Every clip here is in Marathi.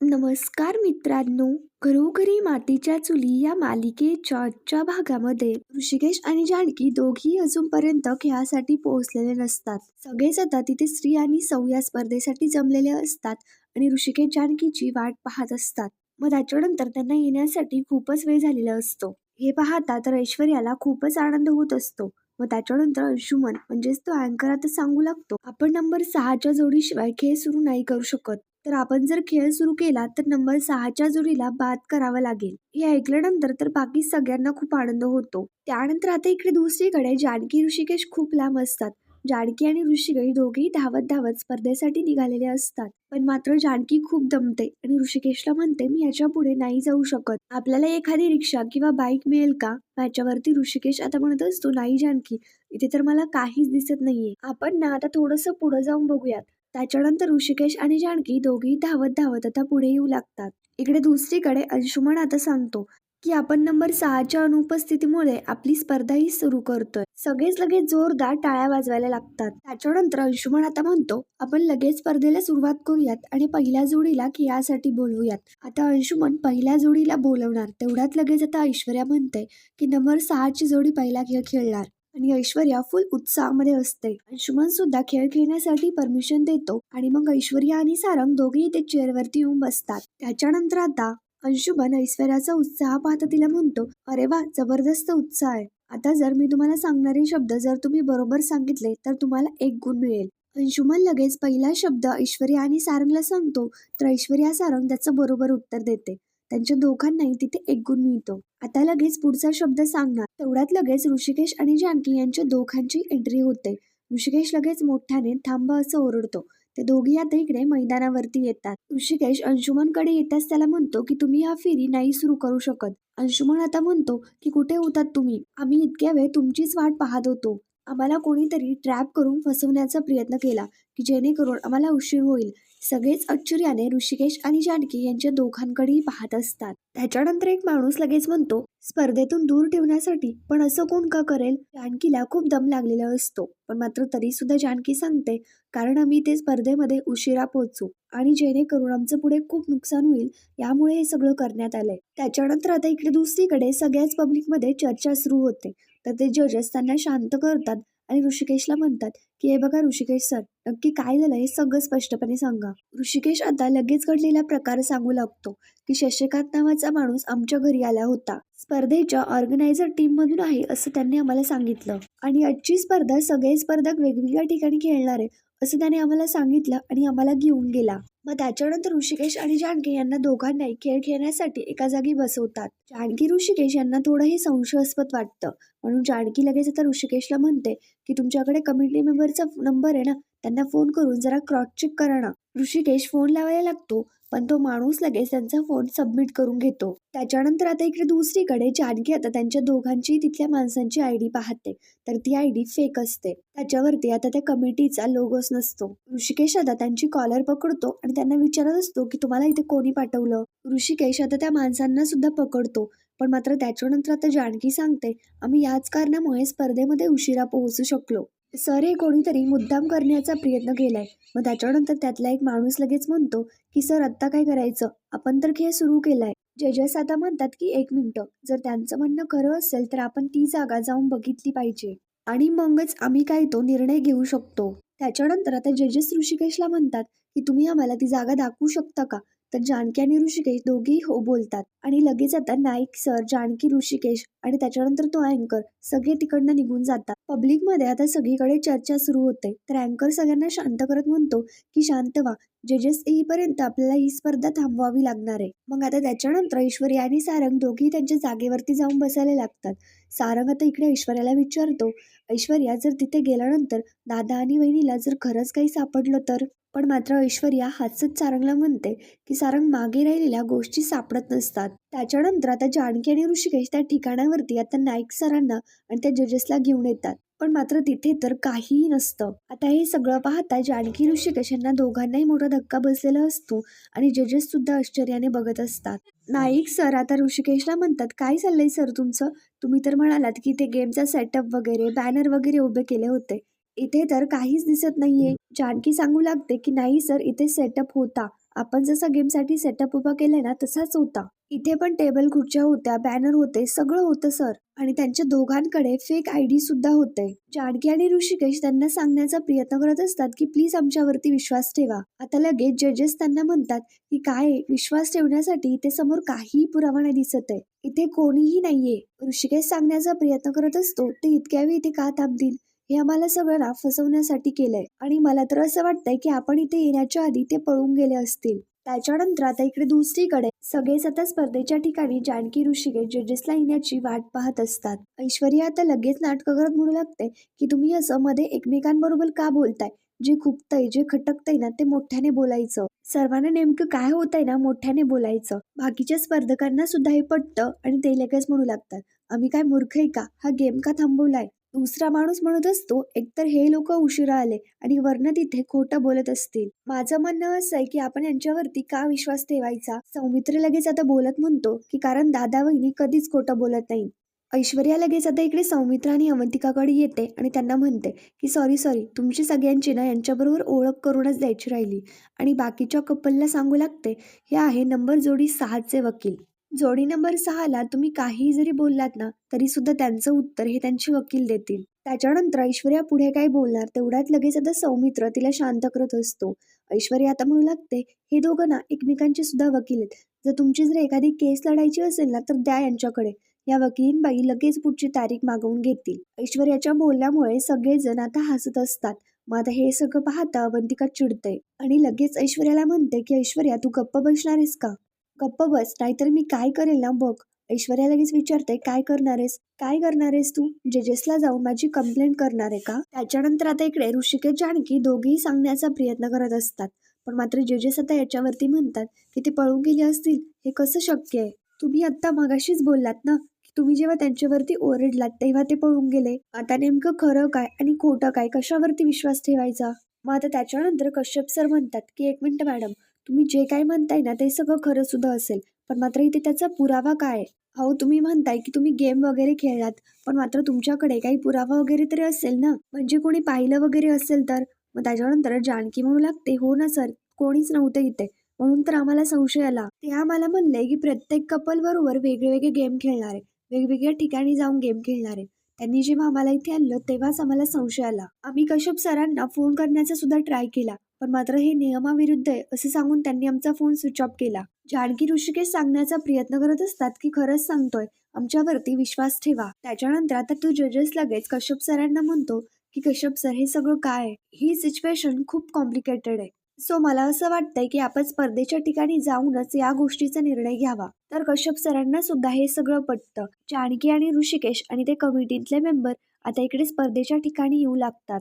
नमस्कार मित्रांनो. घरोघरी मातीच्या चुली या मालिकेच्या आजच्या भागामध्ये ऋषिकेश आणि जानकी दोघी अजूनपर्यंत खेळासाठी पोहोचलेले नसतात. सगळेच आता तिथे स्त्री आणि सौ या स्पर्धेसाठी जमलेले असतात आणि ऋषिकेश जानकीची वाट पाहत असतात. मग त्याच्यानंतर त्यांना येण्यासाठी खूपच वेळ झालेला असतो. हे पाहता तर ऐश्वर्याला खूपच आनंद होत असतो. मग त्याच्यानंतर अंशुमन म्हणजेच तो अँकर आता सांगू लागतो आपण नंबर सहाच्या जोडीशिवाय खेळ सुरू नाही करू शकत. तर आपण जर खेळ सुरू केला तर नंबर सहाच्या जोडीला बाद करावा लागेल. हे ऐकल्यानंतर तर बाकी सगळ्यांना खूप आनंद होतो. त्यानंतर आता इकडे दुसरीकडे जानकी ऋषिकेश खूप लांब असतात. जानकी आणि ऋषिकेश दोघेही धावत धावत स्पर्धेसाठी निघालेले असतात. पण मात्र जानकी खूप दमते आणि ऋषिकेशला म्हणते मी याच्यापुढे नाही जाऊ शकत. आपल्याला एखादी रिक्षा किंवा बाईक मिळेल का? याच्यावरती ऋषिकेश आता म्हणत असतो नाही जानकी इथे तर मला काहीच दिसत नाहीये. आपण ना आता थोडस पुढे जाऊन बघूयात. त्याच्यानंतर ऋषिकेश आणि जानकी दोघेही धावत धावत आता पुढे येऊ लागतात. इकडे दुसरीकडे अंशुमन आता सांगतो की आपण नंबर सहाच्या अनुपस्थितीमुळे आपली स्पर्धाही सुरू करतोय. सगळेच लगेच जोरदार टाळ्या वाजवायला लागतात. त्याच्यानंतर अंशुमन आता म्हणतो आपण लगेच स्पर्धेला सुरुवात करूयात आणि पहिल्या जोडीला खेळासाठी बोलवूयात. आता अंशुमन पहिल्या जोडीला बोलवणार तेवढ्यात लगेच आता ऐश्वर्या म्हणते की नंबर सहाची जोडी पहिला खेळ खेळणार. आणि ऐश्वर्या फुल उत्साहामध्ये असते. अंशुमन सुद्धा खेळ खेळण्यासाठी परमिशन देतो. आणि मग ऐश्वर्या आणि सारंग दोघेही ते चेअरवरती येऊन बसतात. त्याच्यानंतर आता अंशुमन ऐश्वर्याचा उत्साह पाहता तिला म्हणतो अरे वा जबरदस्त उत्साह आहे. आता जर मी तुम्हाला सांगणारे शब्द जर तुम्ही बरोबर सांगितले तर तुम्हाला एक गुण मिळेल. अंशुमन लगेच पहिला शब्द ऐश्वर्या आणि सारंगला सांगतो तर ऐश्वर्या सारंग त्याचं बरोबर उत्तर देते. त्यांच्या दोघांनाही तिथे एक गुण मिळतो. आता लगेच पुढचा शब्द सांगणार. तेवढ्यात लगेच ऋषिकेश आणि जानकी यांच्या दोघांची एंट्री होते. ऋषिकेश लगेच मोठ्याने थांब असं ओरडतो. ते दोघे आता इकडे मैदानावरती येतात. ऋषिकेश अंशुमनकडे येताच त्याला म्हणतो की तुम्ही हा फेरी नाही सुरू करू शकत. अंशुमन आता म्हणतो की कुठे होतात तुम्ही? आम्ही इतक्या वेळ तुमचीच वाट पाहत होतो. आम्हाला कोणीतरी ट्रॅप करून फसवण्याचा प्रयत्न केला की जेणेकरून आम्हाला उशीर होईल. सगळेच आश्चर्याने ऋषिकेश आणि जानकी यांच्या दोघांकडेही पाहत असतात. त्याच्यानंतर एक माणूस लगेच म्हणतो स्पर्धेतून दूर ठेवण्यासाठी पण असं कोण का करेल? जानकीला खूप दम लागलेला असतो. पण मात्र तरी सुद्धा जानकी सांगते कारण आम्ही ते स्पर्धेमध्ये उशिरा पोहोचू आणि जेणेकरून आमचं पुढे खूप नुकसान होईल यामुळे हे सगळं करण्यात आलंय. त्याच्यानंतर आता इकडे दुसरीकडे सगळ्याच पब्लिकमध्ये चर्चा सुरू होते. तर ते जजेस त्यांना शांत करतात आणि ऋषिकेशला म्हणतात की हे बघा ऋषिकेश सर नक्की काय झालं हे सगळं स्पष्टपणे सांगा. ऋषिकेश आता लगेच घडलेला प्रकार सांगू लागतो की शशिकांत नावाचा माणूस आमच्या घरी आला होता. स्पर्धेच्या ऑर्गनायझर टीम मधून आहे असं त्यांनी आम्हाला सांगितलं. आणि आजची स्पर्धा सगळे स्पर्धक वेगवेगळ्या ठिकाणी खेळणार आहे असं त्याने आम्हाला सांगितलं आणि आम्हाला घेऊन गेला. मग त्याच्यानंतर ऋषिकेश आणि जानकी यांना दोघांनाही खेळ खेळण्यासाठी एका जागी बसवतात. जानकी ऋषिकेश यांना थोडंही संशयास्पद वाटतं. म्हणून जानकी लगेच आता ऋषिकेशला म्हणते की तुमच्याकडे कमिटी मेंबरचा नंबर आहे ना त्यांना फोन करून जरा क्रॉस चेक करा ना. ऋषिकेश फोन लावायला लागतो. पण तो माणूस लगेच त्यांचा फोन सबमिट करून घेतो. त्याच्यानंतर आता इकडे दुसरीकडे जानकी आता त्यांच्या दोघांची तिथल्या माणसांची आयडी पाहते. तर ती आयडी फेक असते. त्याच्यावरती आता त्या कमिटीचा लोगोच नसतो. ऋषिकेश आता त्यांची कॉलर पकडतो आणि त्यांना विचारत असतो की तुम्हाला इथे कोणी पाठवलं? ऋषिकेश आता त्या माणसांना सुद्धा पकडतो. पण मात्र त्याच्यानंतर आता जानकी सांगते आम्ही याच कारणामुळे स्पर्धेमध्ये उशिरा पोहोचू शकलो. सर हे कोणीतरी मुद्दाम करण्याचा प्रयत्न केलाय. मग त्याच्यानंतर त्यातला एक माणूस लगेच म्हणतो की सर आत्ता काय करायचं? आपण तर खेळ सुरू केलाय. जजेस आता म्हणतात की एक मिनिटं. जर त्यांचं म्हणणं खरं असेल तर आपण ती जागा जाऊन बघितली पाहिजे. आणि मगच आम्ही काय तो निर्णय घेऊ शकतो. त्याच्यानंतर आता जजेस ऋषिकेशला म्हणतात की तुम्ही आम्हाला ती जागा दाखवू शकता का? तर जानकी आणि ऋषिकेश दोघेही हो बोलतात. आणि लगेच आता नाईक सर जानकी ऋषिकेश आणि त्याच्यानंतर तो अँकर सगळे तिकडनं निघून जातात. पब्लिकमध्ये आता सगळीकडे चर्चा सुरू होते. तर अँकर सगळ्यांना शांत करत म्हणतो की शांत व्हा. जजेस येईपर्यंत आपल्याला ही स्पर्धा थांबवावी लागणार आहे. मग आता त्याच्यानंतर ऐश्वर्या आणि सारंग दोघेही त्यांच्या जागेवरती जाऊन बसायला लागतात. सारंग आता इकडे ऐश्वर्याला विचारतो ऐश्वर्या जर तिथे गेल्यानंतर दादा आणि वहिनीला जर खरंच काही सापडलं तर? पण मात्र ऐश्वर्या हातच सारंगला म्हणते की सारंग मागे राहिलेल्या गोष्टी सापडत नसतात. त्याच्यानंतर आता जानकी आणि ऋषिकेश त्या ठिकाणावरती आता नाईक सरांना आणि त्या जजेसला घेऊन येतात. पण मात्र तिथे तर काहीही नसतं. आता हे सगळं पाहता जानकी ऋषिकेश यांना दोघांनाही मोठा धक्का बसलेला असतो आणि जजेस सुद्धा आश्चर्याने बघत असतात. नाईक सर आता ऋषिकेशला म्हणतात काय चाललंय सर तुमचं? तुम्ही तर म्हणालात की ते गेमचा सेटअप वगैरे बॅनर वगैरे उभे केले होते. इथे तर काहीच दिसत नाहीये. जानकी सांगू लागते की नाही सर इथे सेटअप होता. आपण जसा गेमसाठी सेटअप उभा केलाय ना तसाच होता. इथे पण टेबल खुर्च्या होत्या बॅनर होते सगळं होतं सर. आणि त्यांच्या दोघांकडे फेक आय डी सुद्धा होते. जानकी आणि ऋषिकेश त्यांना सांगण्याचा प्रयत्न करत असतात की प्लीज आमच्यावरती विश्वास ठेवा. आता लगेच जजेस त्यांना म्हणतात की काय आहे, विश्वास ठेवण्यासाठी इथे समोर काहीही पुरावा नाही दिसत आहे. इथे कोणीही नाहीये. ऋषिकेश सांगण्याचा प्रयत्न करत असतो ते इतक्या वेळी इथे का थांबतील? हे आम्हाला सगळ्यांना फसवण्यासाठी केलंय. आणि मला तर असं वाटतंय की आपण इथे येण्याच्या आधी ते पळून गेले असतील. त्याच्यानंतर आता इकडे दुसरीकडे सगळेच आता स्पर्धेच्या ठिकाणी जानकी ऋषिके जजेसला येण्याची वाट पाहत असतात. ऐश्वर्या आता लगेच नाटकं करत म्हणू लागते की तुम्ही असं मध्ये एकमेकांबरोबर का बोलताय? जे खुपतंय जे खटकतंय ना ते मोठ्याने बोलायचं. सर्वांना नेमकं काय होतंय ना मोठ्याने बोलायचं. बाकीच्या स्पर्धकांना सुद्धा हे पटतं आणि ते लगेच म्हणू लागतात आम्ही काय मूर्ख आहे का? हा गेम का थांबवलाय? दुसरा माणूस म्हणत असतो एकतर हे लोक उशिरा आले आणि वर्ण तिथे खोटं बोलत असतील. माझं म्हणणं असं आहे की आपण यांच्यावरती का विश्वास ठेवायचा? सौमित्र लगेच आता बोलत म्हणतो की कारण दादा वहिनी कधीच खोटं बोलत नाही ऐश्वर्या लगेच आता इकडे सौमित्र आणि अवंतिकाकडे येते आणि त्यांना म्हणते की सॉरी सॉरी तुमची सगळ्यांची ना यांच्याबरोबर ओळख करूनच द्यायची राहिली आणि बाकीच्या कपलला सांगू लागते हे आहे नंबर जोडी सहाचे वकील. जोडी नंबर सहाला तुम्ही काहीही जरी बोललात ना तरी सुद्धा त्यांचं उत्तर हे त्यांचे वकील देतील. त्याच्यानंतर ऐश्वर्या पुढे काय बोलणार तेवढ्यात लगेच आता सौमित्र तिला शांत करत असतो. ऐश्वर्या आता म्हणू लागते हे दोघं ना एकमेकांचे सुद्धा वकील आहेत. जर तुमची जर एखादी केस लढायची असेल ना तर द्या यांच्याकडे. या वकीलबाई लगेच पुढची तारीख मागवून घेतील. ऐश्वर्याच्या बोलण्यामुळे सगळेजण आता हसत असतात. मग आता हे सगळं पाहता अवंतिका चिडते. आणि लगेच ऐश्वर्याला म्हणते की ऐश्वर्या तू गप्प बसणार आहेस का? गप्प बस नाहीतर मी काय करेल ना बघ. ऐश्वर्या लगेच विचारते काय करणार आहेस? काय करणार आहेस तू? जेजेसला जाऊन माझी कंप्लेंट करणार आहे का? त्याच्यानंतर आता इकडे ऋषिकेश जानकी दोघेही सांगण्याचा प्रयत्न करत असतात. पण मात्र जेजेस आता याच्यावरती म्हणतात की ते पळून गेले असतील हे कसं शक्य आहे? तुम्ही आत्ता मगाशीच बोललात ना की तुम्ही जेव्हा त्यांच्यावरती ओरडलात तेव्हा ते पळून गेले. आता नेमकं खरं काय आणि खोटं काय कशावरती विश्वास ठेवायचा? मग आता त्याच्यानंतर कश्यप सर म्हणतात की एक मिनिट मॅडम तुम्ही जे काय म्हणताय ना ते सगळं खरं सुद्धा असेल. पण मात्र इथे त्याचा पुरावा काय अहो तुम्ही म्हणताय की तुम्ही गेम वगैरे खेळलात पण मात्र तुमच्याकडे काही पुरावा वगैरे तरी असेल ना? म्हणजे कोणी पाहिलं वगैरे असेल तर? मग त्याच्यानंतर जानकी म्हणू लागते हो ना सर कोणीच नव्हतं इथे. म्हणून तर आम्हाला संशय आला. ते आम्हाला म्हणले की प्रत्येक कपल बरोबर वेगळे वेगळे गेम खेळणारे वेगवेगळ्या ठिकाणी जाऊन गेम खेळणारे. त्यांनी जेव्हा आम्हाला इथे आणलं तेव्हाच आम्हाला संशय आला. आम्ही कश्यप सरांना फोन करण्याचा सुद्धा ट्राय केला पण मात्र हे नियमाविरुद्ध आहे असे सांगून त्यांनी आमचा फोन स्विच ऑफ केला. जानकी ऋषिकेश सांगण्याचा प्रयत्न करत असतात की खरंच सांगतोय आमच्यावरती विश्वास ठेवा. त्याच्यानंतर आता तू जजेस लगेच कश्यप सरांना म्हणतो की कश्यप सर हे सगळं काय आहे? ही सिच्युएशन खूप कॉम्प्लिकेटेड आहे. सो मला असं वाटतंय की आपण स्पर्धेच्या ठिकाणी जाऊनच या गोष्टीचा निर्णय घ्यावा. तर कश्यप सरांना सुद्धा हे सगळं पटतं. जानकी आणि ऋषिकेश आणि ते कमिटीतले मेंबर आता इकडे स्पर्धेच्या ठिकाणी येऊ लागतात.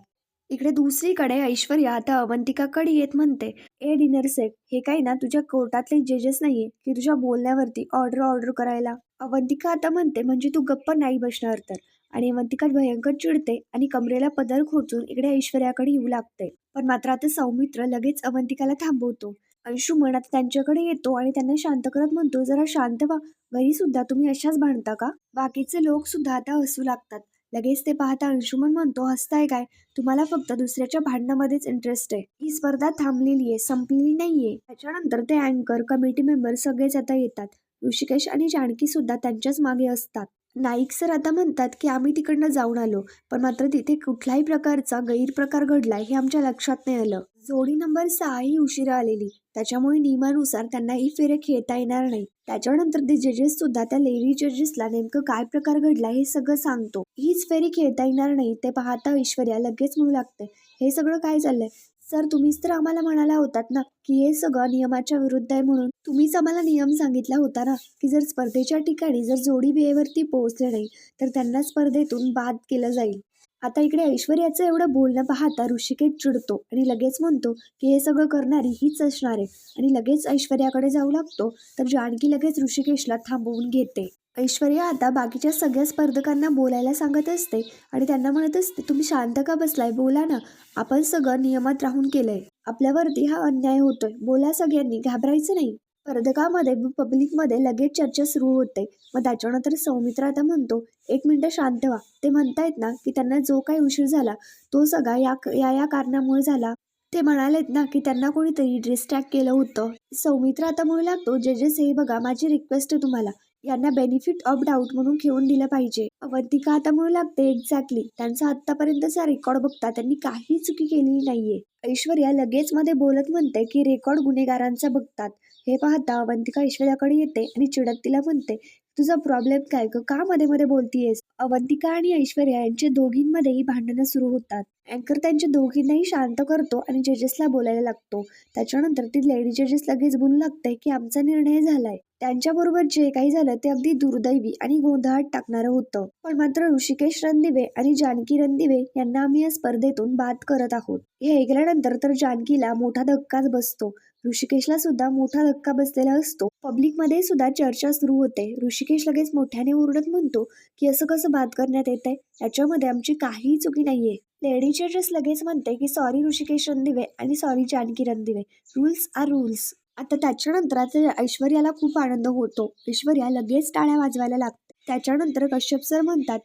इकडे दुसरीकडे ऐश्वर्या आता अवंतिकाकडे येत म्हणते ए डिनर सेट हे काही ना तुझ्या कोर्टातले जजेस नाहीये की तुझ्या बोलण्यावरती ऑर्डर ऑर्डर करायला? अवंतिका आता म्हणते म्हणजे तू गप्प नाही बसणार तर. आणि अवंतिका भयंकर चिडते आणि कमरेला पदर खोचून इकडे ऐश्वर्याकडे येऊ लागते. पण मात्र आता सौमित्र लगेच अवंतिकाला थांबवतो. अंशुमन आता त्यांच्याकडे येतो आणि त्यांना शांत करत म्हणतो जरा शांत व्हा. घरी सुद्धा तुम्ही अशाच भांडता का? बाकीचे लोक सुद्धा आता हसू लागतात. लगेच ते पाहता अंशुमन म्हणतो हसताय काय? तुम्हाला फक्त दुसऱ्याच्या भांडणामध्येच इंटरेस्ट आहे. ही स्पर्धा थांबलेली आहे संपलेली नाहीये. त्याच्यानंतर ते अँकर कमिटी मेंबर सगळेच आता येतात. ऋषिकेश आणि जानकी सुद्धा त्यांच्याच मागे असतात. नाईक सर आता म्हणतात की आम्ही तिकडनं जाऊन आलो पण मात्र तिथे कुठल्याही प्रकारचा गैरप्रकार घडलाय हे आमच्या लक्षात नाही आलं. जोडी नंबर सहा ही उशिरा आलेली. त्याच्यामुळे नियमानुसार त्यांना ही फेरे खेळता येणार नाही. त्याच्यानंतर ते जजेस सुद्धा त्या लेडी जजेसला नेमकं काय प्रकार घडला हे सगळं सांगतो. हीच फेरी खेळता येणार नाही ते पाहता ऐश्वर्या लगेच म्हणू लागते. हे सगळं काय चाललंय सर तुम्हीच तर आम्हाला म्हणाला होतात ना की हे सगळं नियमाच्या विरुद्ध आहे म्हणून. तुम्हीच आम्हाला नियम सांगितला होता ना की जर स्पर्धेच्या ठिकाणी जर जोडी बियेवरती पोहोचले नाही तर त्यांना स्पर्धेतून बाद केलं जाईल. आता इकडे ऐश्वर्याचं एवढं बोलणं पाहता ऋषिकेश चिडतो आणि लगेच म्हणतो की हे सगळं करणारी हीच असणार आहे. आणि लगेच ऐश्वर्याकडे जाऊ लागतो तर जानकी लगेच ऋषिकेशला थांबवून घेते. ऐश्वर्या आता बाकीच्या सगळ्या स्पर्धकांना बोलायला सांगत असते आणि त्यांना म्हणत असते तुम्ही शांत का बसलाय? बोला ना. आपण सगळं नियमात राहून केलंय. आपल्यावरती हा अन्याय होतोय. बोला सगळ्यांनी. घाबरायचं नाही. स्पर्धकामध्ये पब्लिकमध्ये लगेच चर्चा सुरू होते. मग त्याच्यानंतर सौमित्र आता म्हणतो एक मिनटं शांत व्हा. ते म्हणतायत ना की त्यांना जो काही उशीर झाला तो सगळा या या या कारणामुळे झाला. ते म्हणालेत ना की त्यांना कोणीतरी डिस्ट्रॅक्ट केलं होतं. सौमित्र आता म्हणू लागतो जजेस हे बघा. माझी रिक्वेस्ट आहे तुम्हाला. यांना बेनिफिट ऑफ डाऊट म्हणून घेऊन दिलं पाहिजे. अवंतिका आता म्हणू लागते एक्झॅक्टली त्यांचा आतापर्यंतचा रेकॉर्ड बघता त्यांनी काही चुकी केलेली नाहीये. ऐश्वर्या लगेच मध्ये बोलत म्हणते की रेकॉर्ड गुन्हेगारांचा बघतात. हे पाहता अवंतिका ऐश्वर्याकडे येते आणि चिडत तिला म्हणते तुझा प्रॉब्लेम काय का मध्ये मध्ये बोलतीयेस? अवंतिका आणि ऐश्वर्या यांच्या दोघींमध्येही भांडणं सुरू होतात. अँकर त्यांच्या दोघींनाही शांत करतो आणि जजेसला बोलायला लागतो. त्याच्यानंतर ती लेडी जजेस लगेच बोलू लागते की आमचा निर्णय झालाय. त्यांच्याबरोबर जे काही झालं ते अगदी दुर्दैवी आणि गोंधळात टाकणारं होतं. पण मात्र ऋषिकेश रणदिवे आणि जानकी रणदिवे यांना आम्ही या स्पर्धेतून बाद करत आहोत. हे ऐकल्यानंतर तर जानकीला मोठा धक्काच बसतो. ऋषिकेशला सुद्धा मोठा धक्का बसलेला असतो. पब्लिकमध्ये सुद्धा चर्चा सुरू होते. ऋषिकेश लगेच मोठ्याने ओरडत म्हणतो की असं कसं बाद करण्यात येतंय? याच्यामध्ये आमची काहीही चुकी नाहीये. लेडी जजेस लगेच म्हणते की सॉरी ऋषिकेश रणदिवे आणि sorry Janaki Randive. Rules are rules. आता त्याच्यानंतर आता ऐश्वर्याला खूप आनंद होतो. ऐश्वर्या लगेच टाळ्या वाजवायला लागते. त्याच्यानंतर कश्यप सर म्हणतात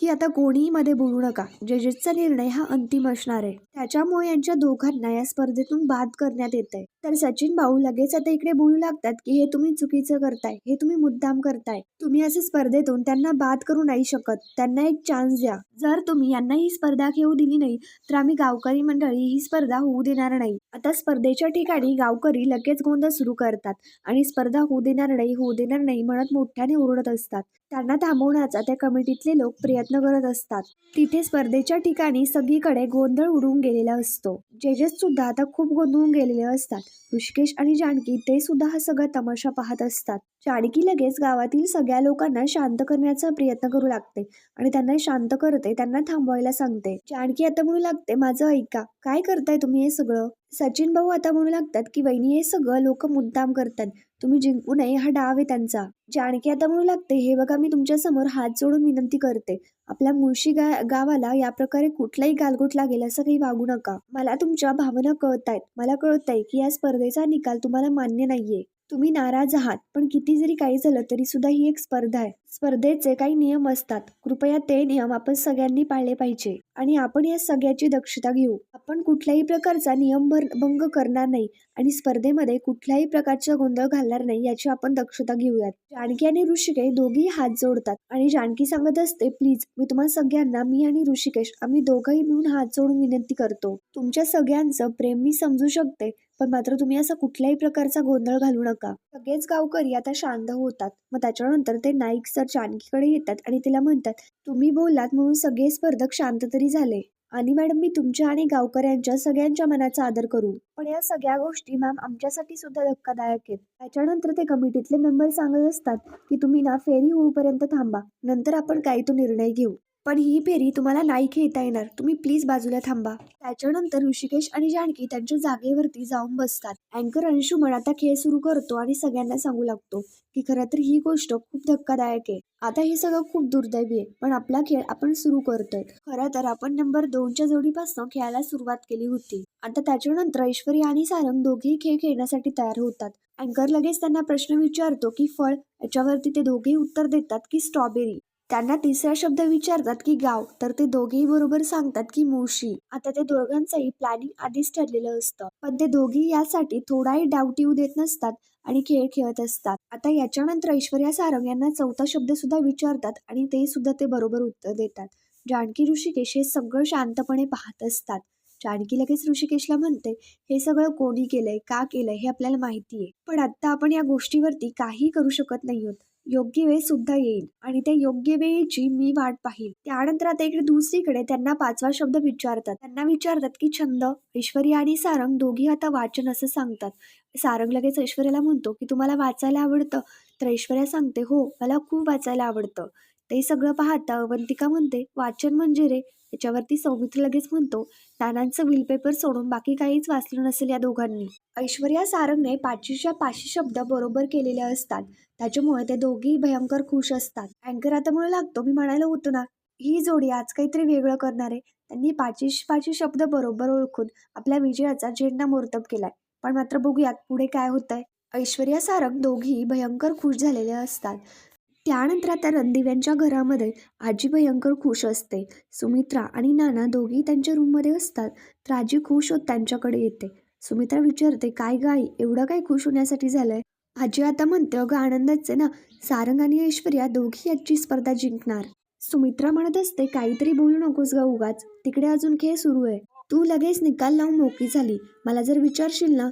की आता कोणीही मध्ये बोलू नका. जजेसचा निर्णय हा अंतिम असणार आहे. त्याच्यामुळे यांच्या दोघांना या स्पर्धेतून बाद करण्यात येत आहे तर सचिन भाऊ लगेच आता इकडे बोलू लागतात की हे तुम्ही चुकीचं करताय हे तुम्ही मुद्दाम करताय. तुम्ही असं स्पर्धेतून त्यांना बाद करू नाही शकत. त्यांना एक चान्स द्या. जर तुम्ही यांना ही स्पर्धा घेऊ दिली नाही तर आम्ही गावकरी मंडळी ही स्पर्धा होऊ देणार नाही. आता स्पर्धेच्या ठिकाणी गावकरी लगेच गोंधळ सुरू करतात आणि स्पर्धा होऊ देणार नाही होऊ देणार नाही म्हणत मोठ्याने ओरडत असतात. त्यांना थांबवण्याचा त्या कमिटीतले लोक प्रयत्न करत असतात. तिथे स्पर्धेच्या ठिकाणी सगळीकडे गोंधळ उडून गेलेला असतो. जजेस सुद्धा आता खूप गोंधळून गेलेले असतात. ऋषिकेश आणि जानकी ते सुद्धा हा सगळा तमाशा पाहत असतात. जानकी लगेच गावातील सगळ्या लोकांना शांत करण्याचा प्रयत्न करू लागते आणि त्यांना शांत करते त्यांना थांबवायला सांगते. जानकी आता म्हणू लागते माझं ऐका काय करताय तुम्ही हे सगळं? सचिन भाऊ आता म्हणू लागतात की वहिनी हे सगळं लोक मुद्दाम करतात. तुम्ही जिंकू नये हा डाव आहे त्यांचा. जानकी आता म्हणू लागते हे बघा मी तुमच्यासमोर हात जोडून विनंती करते. आपल्या मुळशी गा गावाला या प्रकारे कुठलाही गालगोट लागेल असं काही वागू नका. मला तुमच्या भावना कळत आहेत मला कळत आहे की या स्पर्धेचा निकाल तुम्हाला मान्य नाहीये. तुम्ही नाराज आहात पण किती जरी काही झालं तरी सुद्धा ही एक स्पर्धा आहे. स्पर्धेचे काही नियम असतात. कृपया ते नियम आपण सगळ्यांनी पाळले पाहिजे. आणि आपण या सगळ्याची दक्षता घेऊ. आपण कुठल्याही प्रकारचा नियम भर भंग करणार नाही आणि स्पर्धेमध्ये कुठल्याही प्रकारचा गोंधळ घालणार नाही याची आपण दक्षता घेऊयात. जानकी आणि ऋषिकेश दोघेही हात जोडतात. आणि जानकी सांगत असते प्लीज मी तुम्हा सगळ्यांना मी आणि ऋषिकेश आम्ही दोघंही मिळून हात जोडून विनंती करतो. तुमच्या सगळ्यांचं प्रेम मी समजू शकते पण मात्र तुम्ही असा कुठल्याही प्रकारचा गोंधळ घालू नका. सगळेच गावकरी आता शांत होतात. मग त्याच्यानंतर ते नाईक सर जानकीकडे येतात आणि तिला म्हणतात तुम्ही बोललात म्हणून सगळे स्पर्धक शांत तरी झाले. आणि मॅडम मी तुमच्या आणि गावकऱ्यांच्या सगळ्यांच्या मनाचा आदर करू. पण या सगळ्या गोष्टी मॅम आमच्यासाठी सुद्धा धक्कादायक आहेत. त्याच्यानंतर ते कमिटीतले मेंबर सांगत असतात की तुम्ही ना फेरी होऊपर्यंत थांबा. नंतर आपण काही तो निर्णय घेऊ. पण ही फेरी तुम्हाला नाही खेळता येणार. तुम्ही प्लीज बाजूला थांबा. त्याच्यानंतर ऋषिकेश आणि जानकी त्यांच्या जागेवरती जाऊन बसतात. अँकर अंशुमन आता खेळ सुरू करतो आणि सगळ्यांना सांगू लागतो की खरं तर ही गोष्ट खूप धक्कादायक आहे. आता हे सगळं खूप दुर्दैवी आहे पण आपला खेळ आपण सुरू करतोय. खरं तर आपण नंबर दोनच्या जोडीपासून खेळायला सुरुवात केली होती. आता त्याच्यानंतर ऐश्वर्या आणि सारंग दोघेही खेळ खेळण्यासाठी तयार होतात. अँकर लगेच त्यांना प्रश्न विचारतो की फळ याच्यावरती ते दोघेही उत्तर देतात की स्ट्रॉबेरी. त्यांना तिसरा शब्द विचारतात की गाव तर ते दोघेही बरोबर सांगतात की मुळशी. आता ते दोघांचंही प्लॅनिंग आधीच ठरलेलं असतं. पण ते दोघेही यासाठी थोडाही डाऊट येऊ देत नसतात आणि खेळ खेळत असतात. आता याच्यानंतर ऐश्वर्या सारंग यांना चौथा शब्द सुद्धा विचारतात आणि ते सुद्धा ते बरोबर उत्तर देतात. जानकी ऋषिकेश हे सगळं शांतपणे पाहत असतात. जानकी लगेच ऋषिकेशला म्हणते हे सगळं कोणी केलंय? का केलंय? हे आपल्याला माहिती आहे पण आता आपण या गोष्टीवरती काही करू शकत नाही आहोत. योग्य वेळ सुद्धा येईल. आणि त्या योग्य वेळेची मी वाट पाहिल. त्यानंतर आता इकडे दुसरीकडे त्यांना पाचवा शब्द विचारतात. त्यांना विचारतात की छंद ऐश्वर्या आणि सारंग दोघी आता वाचन असं सांगतात. सारंग लगेच ऐश्वर्याला म्हणतो की तुम्हाला वाचायला आवडतं? तर ऐश्वर्या सांगते हो मला खूप वाचायला आवडतं. ते सगळं पाहता अवंतिका म्हणते वाचन म्हणजे रे याच्यावरती सौमित्र लगेच म्हणतो नानांचं विलपेपर सोडून बाकी काहीच वाचलं नसेल या दोघांनी. ऐश्वर्या सारंगने पाचशेच्या पाचशे शब्द बरोबर केलेले असतात. त्याच्यामुळे ते दोघेही भयंकर खुश असतात. अँकर आता म्हणू लागतो मी म्हणायला होतो ना ही जोडी आज काहीतरी वेगळं करणार आहे. त्यांनी पाचशे पाचशे शब्द बरोबर ओळखून आपल्या विजयाचा झेंडा मोर्तब केलाय. पण मात्र बघूयात पुढे काय होतंय. ऐश्वर्या सारंग दोघी भयंकर खुश झालेले असतात. त्यानंतर आता रणदिव्यांच्या घरामध्ये आजी भयंकर खुश असते. सुमित्रा आणि नाना दोघी त्यांच्या रूममध्ये असतात. तर आजी खुश होत त्यांच्याकडे येते. सुमित्रा विचारते काय गाई एवढं काय खुश होण्यासाठी झालंय? आजी आता म्हणते अगं आनंदाचे ना सारंग आणि ऐश्वर्या दोघी आजची स्पर्धा जिंकणार. सुमित्रा म्हणत असते काहीतरी बोलू नकोस गा उगाच. तिकडे अजून खेळ सुरू आहे. तू लगेच निकाल लावून मोकळी झाली. मला जर विचारशील ना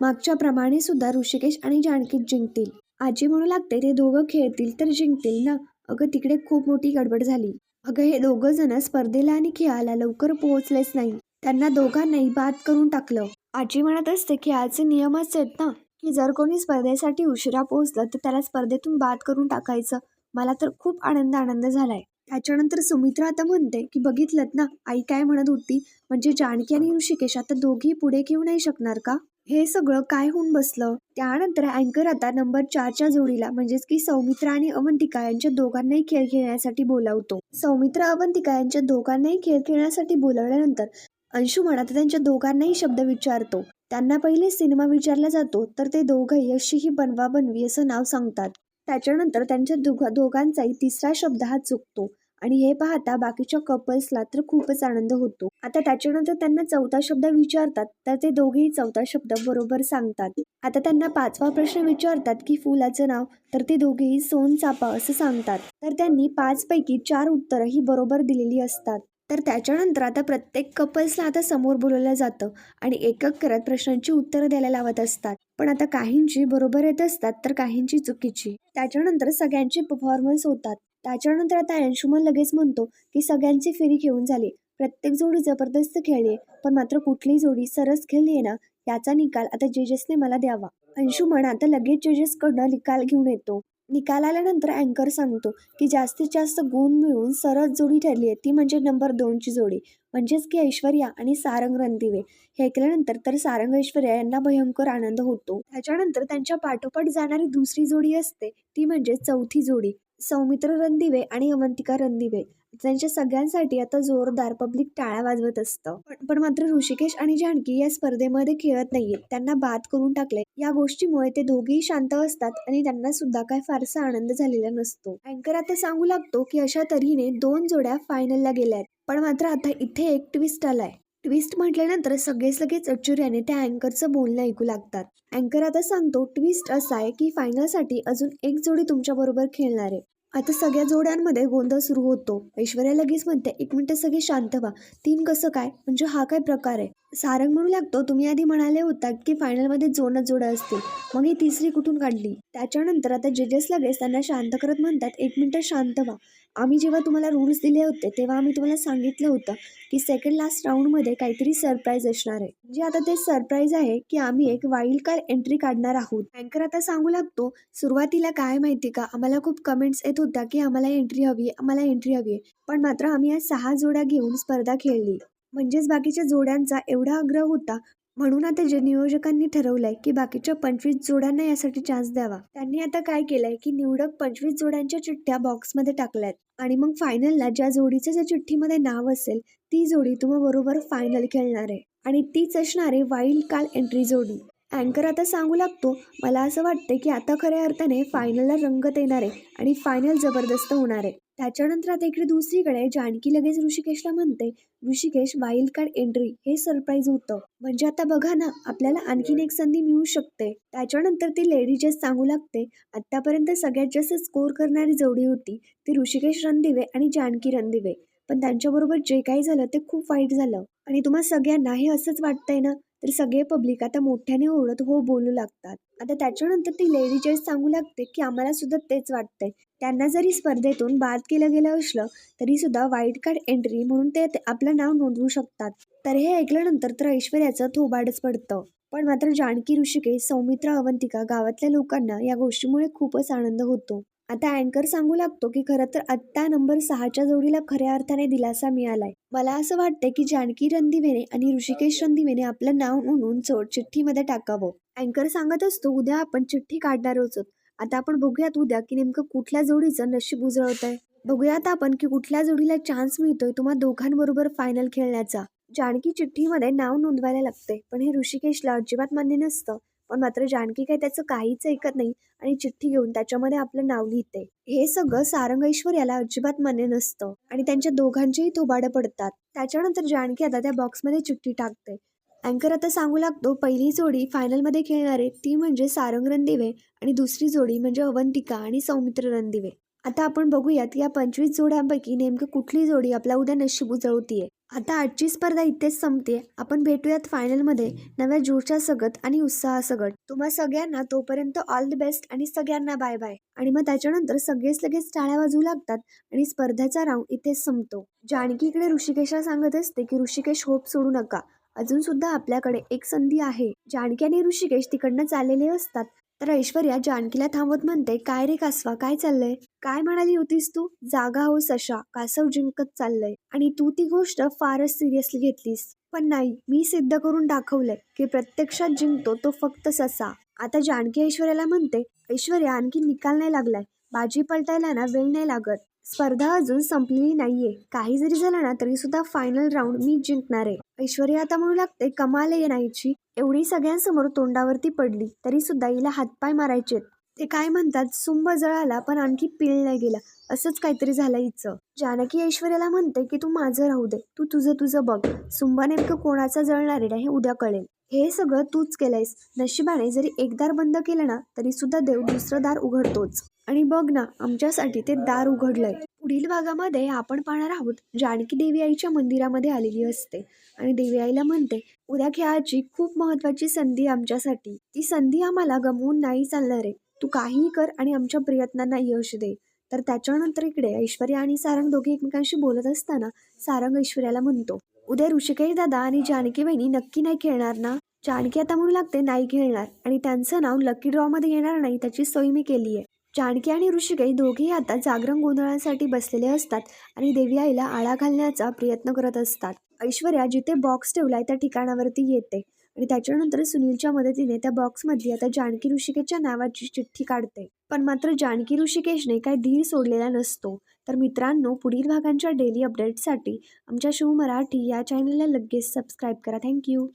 मागच्या प्रमाणे सुद्धा ऋषिकेश आणि जानकीत जिंकतील. आजी म्हणू लागते ते दोघं खेळतील तर जिंकतील ना. अगं तिकडे खूप मोठी गडबड झाली. अगं हे दोघं जण स्पर्धेला आणि खेळाला लवकर पोहोचलेच नाही त्यांना दोघांनाही बाद करून टाकलं. आजी म्हणत असते खेळाचे नियमच आहेत ना की जर कोणी स्पर्धेसाठी उशिरा पोहोचलं तर त्याला स्पर्धेतून बाद करून टाकायचं. मला तर खूप आनंद आनंद झालाय. त्याच्यानंतर सुमित्रा आता म्हणते की बघितलं ना आई काय म्हणत होती? म्हणजे जानकी आणि ऋषिकेश आता दोघी पुढे घेऊ नाही शकणार का? हे सगळं काय होऊन बसलं? त्यानंतर अँकर आता नंबर चारच्या जोडीला म्हणजेच की सौमित्रा आणि अवंतिका यांच्या दोघांनाही खेळ खेळण्यासाठी बोलावतो. सौमित्रा अवंतिका यांच्या दोघांनाही खेळ खेळण्यासाठी बोलावल्यानंतर अंशुमन आता त्यांच्या दोघांनाही शब्द विचारतो. त्यांना पहिले सिनेमा विचारला जातो तर ते दोघंही अशी ही बनवा बनवी असं नाव सांगतात. त्याच्यानंतर त्यांच्या दोघा दोघांचाही तिसरा शब्द हा चुकतो. आणि हे पाहता बाकीच्या कपल्सला तर खूपच आनंद होतो. आता त्याच्यानंतर त्यांना चौथा शब्द विचारतात तर ते दोघेही चौथा शब्द बरोबर सांगतात. आता त्यांना पाचवा प्रश्न विचारतात की फुलाचं नाव तर ते दोघेही सोन चापा असं सांगतात. तर त्यांनी पाच पैकी चार उत्तरं ही बरोबर दिलेली असतात. तर त्याच्यानंतर आता प्रत्येक कपल्सला आता समोर बोलवलं जातं आणि एकक करत प्रश्नांची उत्तरं द्यायला लावत असतात. पण आता काहींची बरोबर येत असतात तर काहींची चुकीची. त्याच्यानंतर सगळ्यांचे परफॉर्मन्स होतात. त्याच्यानंतर आता अंशुमन लगेच म्हणतो की सगळ्यांची फेरी खेळून झाली. प्रत्येक जोडी जबरदस्त खेळली पण मात्र कुठलीही जोडी सरस खेळली आहे ना याचा निकाल आता जजेसने मला द्यावा. अंशुमन आता लगेच जजेसकडनं निकाल घेऊन येतो. निकाल आल्यानंतर अँकर सांगतो की जास्तीत जास्त गुण मिळून सरस जोडी ठरली आहे ती म्हणजे नंबर दोनची जोडी. म्हणजेच की ऐश्वर्या आणि सारंग रणदिवे. हे ऐकल्यानंतर तर सारंग ऐश्वर्या यांना भयंकर आनंद होतो. त्याच्यानंतर त्यांच्या पाठोपाठ जाणारी दुसरी जोडी असते ती म्हणजे चौथी जोडी. सौमित्र रणदिवे आणि अवंतिका रणदिवे त्यांच्या सगळ्यांसाठी आता जोरदार पब्लिक टाळ्या वाजवत असतं. पण पण मात्र ऋषिकेश आणि जानकी या स्पर्धेमध्ये खेळत नाहीयेत. त्यांना बाद करून टाकले या गोष्टीमुळे ते दोघेही शांत असतात आणि त्यांना सुद्धा काय फारसा आनंद झालेला नसतो. अँकर आता सांगू लागतो की अशा तऱ्हेने दोन जोड्या फायनलला गेल्या आहेत पण मात्र आता इथे एक ट्विस्ट आलाय. ट्विस्ट म्हटल्यानंतर सगळेच लगेच अचुर्याने त्या अँकरचं बोलणं ऐकू लागतात. अँकर आता सांगतो ट्विस्ट असा आहे की फायनलसाठी अजून एक जोडी तुमच्या बरोबर खेळणार आहे. आता सगळ्या जोड्यांमध्ये गोंधळ सुरू होतो. ऐश्वर्या लगेच म्हणते एक मिनिट सगळे शांत व्हा. तीन कसं काय? म्हणजे हा काय प्रकार आहे? सारंग म्हणू लागतो तुम्ही आधी म्हणाले होता की फायनलमध्ये जोनच जोडं असतील. मग ही तिसरी कुठून काढली? त्याच्यानंतर आता जजेस लगेच त्यांना शांत करत म्हणतात एक मिनटं शांत व्हा. आम्ही जेव्हा तुम्हाला रूल्स दिले होते तेव्हा आम्ही तुम्हाला सांगितलं होतं की सेकंड लास्ट राऊंडमध्ये काहीतरी सरप्राईज असणार आहे. म्हणजे आता ते सरप्राईज आहे की आम्ही एक वाईल्ड कार्ड एंट्री काढणार आहोत. अँकर आता सांगू लागतो सुरुवातीला काय माहिती का? आम्हाला खूप कमेंट्स येत होत्या की आम्हाला एंट्री हवी आम्हाला एंट्री हवी आहे. पण मात्र आम्ही आज सहा जोड्या घेऊन स्पर्धा खेळली. म्हणजेच बाकीच्या जोड्यांचा एवढा आग्रह होता म्हणून आता जे नियोजकांनी ठरवलंय की बाकीच्या पंचवीस जोड्यांना यासाठी चान्स द्यावा. त्यांनी आता काय केलंय की निवडक पंचवीस जोड्यांच्या चिठ्ठ्या बॉक्समध्ये टाकल्यात आणि मग फायनलला ज्या जोडीचं ज्या चिठ्ठीमध्ये नाव असेल ती जोडी तुम्हा बरोबर फायनल खेळणार आहे. आणि तीच असणारे वाईल्ड काल एंट्री जोडी. अँकर आता सांगू लागतो मला असं वाटतं की आता खऱ्या अर्थाने फायनलला रंगत येणार आहे आणि फायनल जबरदस्त होणार आहे. त्याच्यानंतर आता इकडे दुसरीकडे जानकी लगेच ऋषिकेशला म्हणते ऋषिकेश वाईल्ड कार्ड एंट्री हे सरप्राईज होतं. म्हणजे आता बघा ना आपल्याला आणखीन एक संधी मिळू शकते. त्याच्यानंतर ती लेडी जस्ट सांगू लागते आतापर्यंत सगळ्यात जास्त स्कोर करणारी जोडी होती ती ऋषिकेश रणदिवे आणि जानकी रणदिवे. पण त्यांच्याबरोबर जे काही झालं ते खूप वाईट झालं. आणि तुम्हा सगळ्यांना हे असंच वाटतंय ना? तर सगळे पब्लिक आता मोठ्याने ओरडत हो बोलू लागतात. आता त्याच्यानंतर ती लेडी जज सांगू लागते की आम्हाला सुद्धा तेच वाटतंय. त्यांना जरी स्पर्धेतून बाद केलं गेलं असलं तरी सुद्धा कार्ड एंट्री म्हणून ते ते आपलं नाव नोंदवू शकतात. तर हे ऐकल्यानंतर तर ऐश्वर्याचं थोबाडच पडतं. पण मात्र जानकी ऋषिकेश सौमित्रा अवंतिका गावातल्या लोकांना या गोष्टीमुळे खूपच आनंद होतो. आता अँकर सांगू लागतो की खरं तर आत्ता नंबर सहाच्या जोडीला खऱ्या अर्थाने दिलासा मिळालाय. मला असं वाटतं की जानकी रणदिवेने आणि ऋषिकेश रणदिवेने आपलं नाव उणून चोट चिठ्ठीमध्ये टाकावं. अँकर सांगत असतो उद्या आपण चिठ्ठी काढणार आहोत. आता आपण बघूयात उद्या की नेमकं कुठल्या जोडीचं नशीब उजळवत आहे बघूयात आपण की कुठल्या जोडीला चान्स मिळतोय तुम्हा दोघांबरोबर फायनल खेळण्याचा. जानकी चिठ्ठीमध्ये नाव नोंदवायला लागते पण हे ऋषिकेशला अजिबात मान्य नसतं. पण मात्र जानकी काय त्याचं काहीच ऐकत नाही आणि चिठ्ठी घेऊन त्याच्यामध्ये आपलं नाव लिहिते. हे सगळं सारंगेश्वर याला अजिबात मान्य नसतं आणि त्यांच्या दोघांचेही थोबाडं पडतात. त्याच्यानंतर जानकी आता त्या बॉक्समध्ये चिठ्ठी टाकते. अँकर आता सांगू लागतो पहिली जोडी फायनलमध्ये खेळणारे ती म्हणजे सारंग रणदिवे आणि दुसरी जोडी म्हणजे अवंतिका आणि सौमित्र रणदिवे आता आपण बघूयात या पंचवीस जोड्यांपैकी नेमकं कुठली जोडी आपला उद्या नशीब उजळवतीये आता आजची स्पर्धा इथेच संपते. आपण भेटूयात फायनलमध्ये नव्या जोशा सगत आणि उत्साहासगट तुम्हा सगळ्यांना तोपर्यंत ऑल द बेस्ट आणि सगळ्यांना बाय बाय आणि मग त्याच्यानंतर सगळेच लगेच टाळ्या वाजू लागतात आणि स्पर्धेचा राऊंड इथेच संपतो. जानकीकडे ऋषिकेशला सांगत असते की ऋषिकेश होप सोडू नका. अजून सुद्धा आपल्याकडे एक संधी आहे. जानकी आणि ऋषिकेश तिकडनं चाललेले असतात. तर ऐश्वर्या जानकीला थांबवत म्हणते काय रे कासवा काय चाललंय? काय म्हणाली होतीस तू? जागा हो सशा कासव जिंकत चाललंय. आणि तू ती गोष्ट फारच सिरियसली घेतलीस. पण नाही मी सिद्ध करून दाखवलंय की प्रत्यक्षात जिंकतो तो फक्त ससा. आता जानकी ऐश्वर्याला म्हणते ऐश्वर्या आणखी निकाल नाही लागलाय. बाजी पलटायला ना वेळ नाही लागत. स्पर्धा अजून संपलेली नाहीये. काही जरी झालं ना तरी सुद्धा फायनल राऊंड मी जिंकणार आहे. ऐश्वर्या आता म्हणू लागते कमाल आहे नाहीची. एवढी सगळ्यांसमोर तोंडावरती पडली तरी सुद्धा हिला हातपाय मारायचेत. ते काय म्हणतात सुंब जळाला पण आणखी पिळ नाही गेला. असंच काहीतरी झालं हिचं. जानकी ऐश्वर्याला म्हणते की तू माझं राहू दे. तू तुझं तुझं बघ. सुंबा नेमकं कोणाचा जळणार आहे हे उद्या कळेल. हे सगळं तूच केलंयस. नशिबाने जरी एक दार बंद केलं ना तरी सुद्धा देव दुसरं दार उघडतोच. आणि बघ ना आमच्यासाठी ते दार उघडलंय. पुढील भागामध्ये आपण पाहणार आहोत जानकी देवी आईच्या मंदिरामध्ये आलेली असते. आणि देवी आईला म्हणते उद्या खेळाची खूप महत्वाची संधी आमच्यासाठी. ती संधी आम्हाला गमवून नाही चालणार आहे. तू काहीही कर आणि आमच्या प्रयत्नांना यश दे. तर त्याच्यानंतर इकडे ऐश्वर्या आणि सारंग दोघे एकमेकांशी बोलत असताना सारंग ऐश्वर्याला म्हणतो उद्या ऋषिकेश दादा आणि जानकी बहिणी नक्की नाही खेळणार ना? जानकी आता म्हणू लागते नाही खेळणार. आणि त्यांचं नाव लकी ड्रॉमध्ये येणार नाही त्याची सोय मी केली आहे. जानकी आणि ऋषिकेश दोघेही आता जागरण गोंधळांसाठी बसलेले असतात आणि देवी आईला आळा घालण्याचा प्रयत्न करत असतात. ऐश्वर्या जिथे बॉक्स ठेवलाय त्या ठिकाणावरती येते आणि त्याच्यानंतर सुनीलच्या मदतीने त्या बॉक्समधली आता जानकी ऋषिकेशच्या नावाची चिठ्ठी काढते. पण मात्र जानकी ऋषिकेशने काही धीर सोडलेला नसतो. तर मित्रांनो पुढील भागांच्या डेली अपडेट्ससाठी आमच्या शिव मराठी या चॅनलला लगेच सबस्क्राईब करा. थँक्यू